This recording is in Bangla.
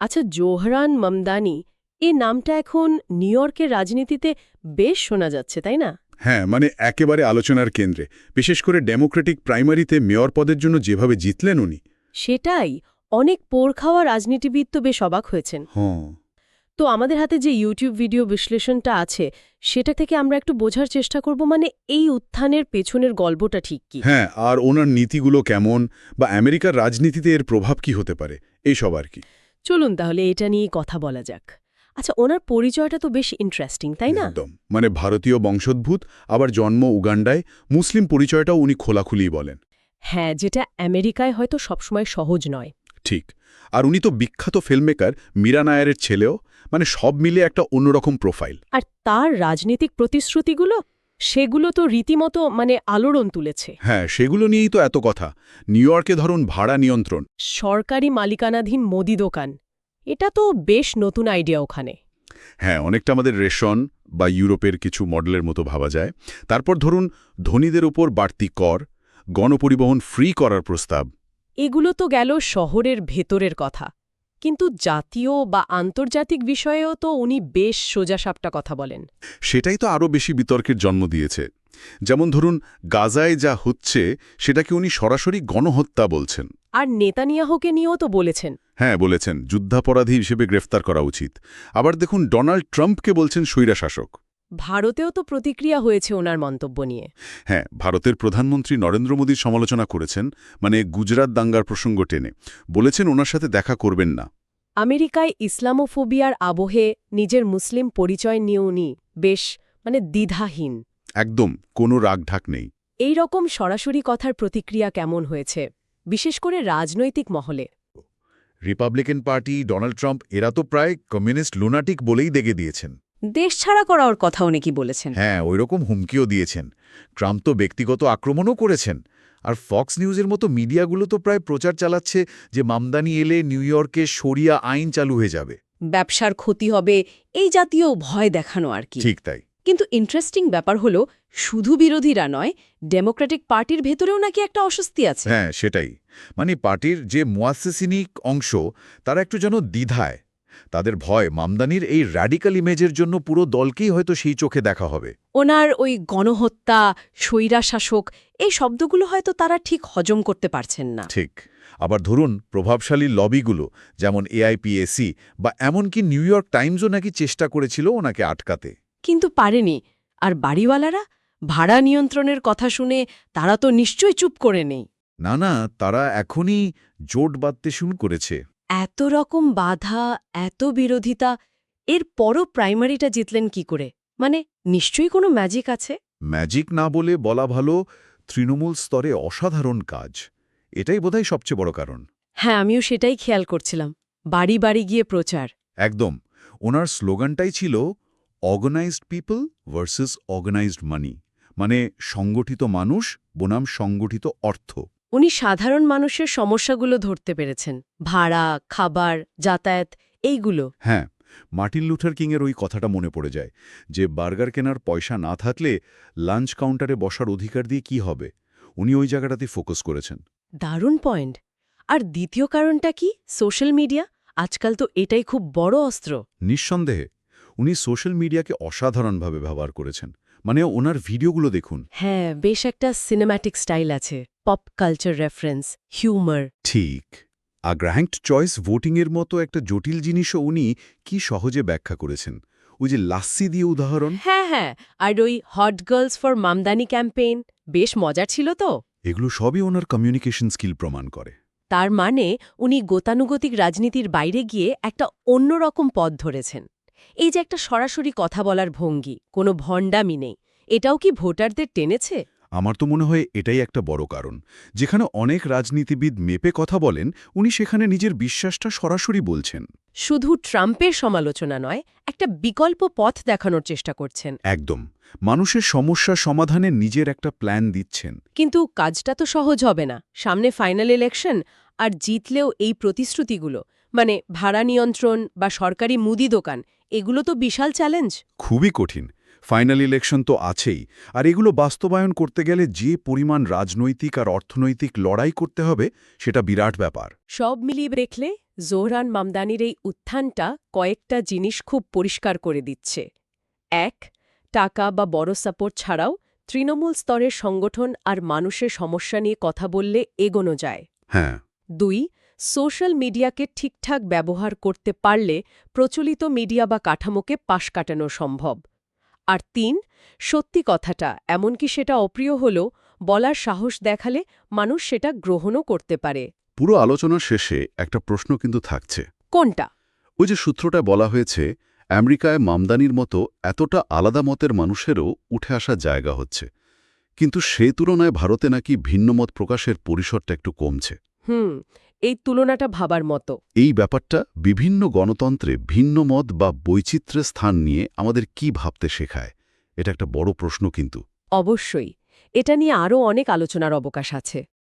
আচ্ছা জোহরান মামদানি এই নামটা এখন নিউ ইয়র্কের রাজনীতিতে বেশ শোনা যাচ্ছে তাই না? হ্যাঁ মানে একেবারে আলোচনার কেন্দ্রে। বিশেষ করে ডেমোক্রেটিক প্রাইমারিতে মেয়র পদের জন্য যেভাবে জিতলেন উনি। সেটাই অনেক পোর খাওয়া রাজনীতিবিদ তো বেশ অবাক হয়েছেন। হ্যাঁ তো আমাদের হাতে যে ইউটিউব ভিডিও বিশ্লেষণটা আছে সেটা থেকে আমরা একটু বোঝার চেষ্টা করব মানে এই উত্থানের পেছনের গল্পটা ঠিক কি? হ্যাঁ আর ওনার নীতিগুলো কেমন বা আমেরিকার রাজনীতিতে এর প্রভাব কি হতে পারে এইসব আর কি। চলুন তাহলে এটা নিয়ে কথা বলা যাক। আচ্ছা ওনার পরিচয়টা তো বেশ ইন্টারেস্টিং তাই না? একদম। মানে ভারতীয় বংশোদ্ভূত আবার জন্ম উগান্ডায় মুসলিম পরিচয়টাও উনি খোলাখুলি বলেন। হ্যাঁ যেটা আমেরিকায় হয়তো সবসময় সহজ নয়। ঠিক। আর উনি তো বিখ্যাত ফিল্মমেকার মীরা নায়ারের ছেলেও মানে সব মিলে একটা অন্যরকম প্রোফাইল আর তার রাজনৈতিক প্রতিশ্রুতিগুলো? সেগুলো তো রীতিমতো মানে আলোড়ন তুলেছে। হ্যাঁ সেগুলো নিয়েই তো এত কথা। নিউ ইয়র্কে ধরুন ভাড়া নিয়ন্ত্রণ। সরকারি মালিকানাধীন মোদি দোকান। এটা তো বেশ নতুন আইডিয়া ওখানে। হ্যাঁ অনেকটা আমাদের রেশন বা ইউরোপের কিছু মডেলের মতো ভাবা যায়। তারপর ধরুন ধনীদের উপর বাড়তি কর গণপরিবহন ফ্রি করার প্রস্তাব। এগুলো তো গেল শহরের ভেতরের কথা। কিন্তু জাতীয় বা আন্তর্জাতিক বিষয়েও তো উনি বেশ সোজাসাপটা কথা বলেন। সেটাই তো আরও বেশি বিতর্কের জন্ম দিয়েছে। যেমন ধরুন গাজায় যা হচ্ছে সেটাকে উনি সরাসরি গণহত্যা বলছেন। আর নেতানিয়াহকে নিয়েও তো বলেছেন। হ্যাঁ বলেছেন। যুদ্ধাপরাধী হিসেবে গ্রেফতার করা উচিত। আবার দেখুন ডোনাল্ড ট্রাম্পকে বলছেন স্বৈরাশাসক। ভারতেও তো প্রতিক্রিয়া হয়েছে ওনার মন্তব্য নিয়ে। হ্যাঁ ভারতের প্রধানমন্ত্রী নরেন্দ্র মোদীর সমালোচনা করেছেন মানে গুজরাট দাঙ্গার প্রসঙ্গ টেনে। বলেছেন ওনার সাথে দেখা করবেন না। আমেরিকায় ইসলামোফোবিয়ার আবহে নিজের মুসলিম পরিচয় নিয়ে উনি বেশ মানে দ্বিধাহীন। একদম কোনো রাগঢাক নেই। এই রকম সরাসরি কথার প্রতিক্রিয়া কেমন হয়েছে? বিশেষ করে রাজনৈতিক মহলে। রিপাবলিকান পার্টি ডোনাল্ড ট্রাম্প এরা তো প্রায় কমিউনিস্ট লুনাটিক বলেই দেখে দিয়েছেন। দেশ ছাড়া করার কথা উনি কি বলেছেন। হ্যাঁ ওইরকম হুমকিও দিয়েছেন। ট্রাম্প তো ব্যক্তিগত আক্রমণও করেছেন। আর ফক্স নিউজের মতো মিডিয়াগুলো তো প্রায় প্রচার চালাচ্ছে যে মামদানি এলে নিউ ইয়র্কে শরিয়া আইন চালু হয়ে যাবে। ব্যবসার ক্ষতি হবে এই জাতীয় ভয় দেখানো আর কি। ঠিক তাই। কিন্তু ইন্টারেস্টিং ব্যাপার হলো শুধু বিরোধীরা নয় ডেমোক্রেটিক পার্টির ভেতরেও নাকি একটা অস্বস্তি আছে। হ্যাঁ সেটাই। মানে পার্টির যে মোয়াসেসিনিক অংশ তারা একটু যেন দ্বিধায়। তাদের ভয় মামদানির এই র্যাডিক্যাল ইমেজের জন্য পুরো দলকেই হয়তো সেই চোখে দেখা হবে। ওনার ওই গণহত্যা স্বৈরাশাসক এই শব্দগুলো হয়তো তারা ঠিক হজম করতে পারছেন না। ঠিক। আবার ধরুন প্রভাবশালী লবিগুলো যেমন এআইপিএসি বা এমনকি নিউ ইয়র্ক টাইমসও নাকি চেষ্টা করেছিল ওনাকে আটকাতে। কিন্তু পারেনি। আর বাড়িওয়ালারা? ভাড়া নিয়ন্ত্রণের কথা শুনে তারা তো নিশ্চয়ই চুপ করে নেই। না না তারা এখনই জোট বাঁধতে শুরু করেছে। এত রকম বাধা এত বিরোধিতা এর পরও প্রাইমারিটা জিতলেন কি করে? মানে নিশ্চয়ই কোনো ম্যাজিক আছে? ম্যাজিক না বলে বলা ভালো তৃণমূল স্তরে অসাধারণ কাজ। এটাই বোধহয় সবচেয়ে বড় কারণ। হ্যাঁ আমিও সেটাই খেয়াল করছিলাম। বাড়ি বাড়ি গিয়ে প্রচার। একদম। ওনার স্লোগানটাই ছিল organised people versus organised money মানে সংগঠিত মানুষ বনাম সংগঠিত অর্থ। উনি সাধারণ মানুষের সমস্যাগুলো ধরতে পেরেছেন। ভাড়া খাবার যাতায়াত এইগুলো। হ্যাঁ মার্টিন লুথার কিংয়ের ওই কথাটা মনে পড়ে যায় যে বার্গার কেনার পয়সা না থাকলে লাঞ্চ কাউন্টারে বসার অধিকার দিয়ে কি হবে? উনি ওই জায়গাটাতে ফোকাস করেছেন। দারুণ পয়েন্ট। আর দ্বিতীয় কারণটা কি? Social media? আজকাল তো এটাই খুব বড় অস্ত্র। নিঃসন্দেহে উনি সোশ্যাল মিডিয়াকে অসাধারণভাবে ব্যবহার করেছেন। মানে ওনার ভিডিওগুলো দেখুন। হ্যাঁ বেশ একটা সিনেম্যাটিক স্টাইল আছে। পপ কালচার রেফারেন্স হিউমার ঠিক। আর র্যাঙ্কড চয়েস ভোটিংয়ের মতো একটা জটিল জিনিসও উনি কি সহজে ব্যাখ্যা করেছেন। ওই যে লাস্সি দিয়ে উদাহরণ। হ্যাঁ হ্যাঁ আর ওই hot girls for Mamdani campaign বেশ মজার ছিল তো। এগুলো সবই ওনার কমিউনিকেশন স্কিল প্রমাণ করে। তার মানে উনি গতানুগতিক রাজনীতির বাইরে গিয়ে একটা অন্যরকম পথ ধরেছেন। এই যে একটা সরাসরি কথা বলার ভঙ্গি কোনো ভণ্ডামি নেই এটাও কি ভোটারদের টেনেছে? আমার তো মনে হয় এটাই একটা বড় কারণ। যেখানে অনেক রাজনীতিবিদ মেপে কথা বলেন উনি সেখানে নিজের বিশ্বাসটা সরাসরি বলছেন। শুধু ট্রাম্পের সমালোচনা নয় একটা বিকল্প পথ দেখানোর চেষ্টা করছেন। একদম। মানুষের সমস্যা সমাধানে নিজের একটা প্ল্যান দিচ্ছেন। কিন্তু কাজটা তো সহজ হবে না। সামনে ফাইনাল ইলেকশন আর জিতলেও এই প্রতিশ্রুতিগুলো। মানে ভাড়া নিয়ন্ত্রণ বা সরকারি মুদি দোকান এগুলো তো বিশাল চ্যালেঞ্জ খুবই কঠিন। ফাইনাল ইলেকশন তো আছেই। আর এগুলো বাস্তবায়ন করতে গেলে যে পরিমাণ রাজনৈতিক আর অর্থনৈতিক লড়াই করতে হবে সেটা বিরাট ব্যাপার। সব মিলিয়ে দেখলে জোহরান মামদানির এই উত্থানটা কয়েকটা জিনিস খুব পরিষ্কার করে দিচ্ছে। এক টাকা বা বড় সাপোর্ট ছাড়াও তৃণমূল স্তরের সংগঠন আর মানুষের সমস্যা নিয়ে কথা বললে এগোনো যায়। হ্যাঁ। দুই সোশ্যাল মিডিয়াকে ঠিকঠাক ব্যবহার করতে পারলে প্রচলিত মিডিয়া বা কাঠামোকে পাশ কাটানো সম্ভব। আর তিন সত্যি কথাটা এমনকি সেটা অপ্রিয় হলেও বলার সাহস দেখালে মানুষ সেটা গ্রহণও করতে পারে। পুরো আলোচনার শেষে একটা প্রশ্ন কিন্তু থাকছে। কোনটা? ওই যে সূত্রটায় বলা হয়েছে আমেরিকায় মামদানির মতো এতটা আলাদা মতের মানুষেরও উঠে আসা জায়গা হচ্ছে। কিন্তু সে তুলনায় ভারতে নাকি ভিন্নমত প্রকাশের পরিসরটা একটু কমছে। হুম এই তুলনাটা ভাবার মতো। এই ব্যাপারটা বিভিন্ন গণতন্ত্রে ভিন্ন মত বা বৈচিত্র্যের স্থান নিয়ে আমাদের কি ভাবতে শেখায়? এটা একটা বড় প্রশ্ন কিন্তু। অবশ্যই। এটা নিয়ে আরও অনেক আলোচনার অবকাশ আছে।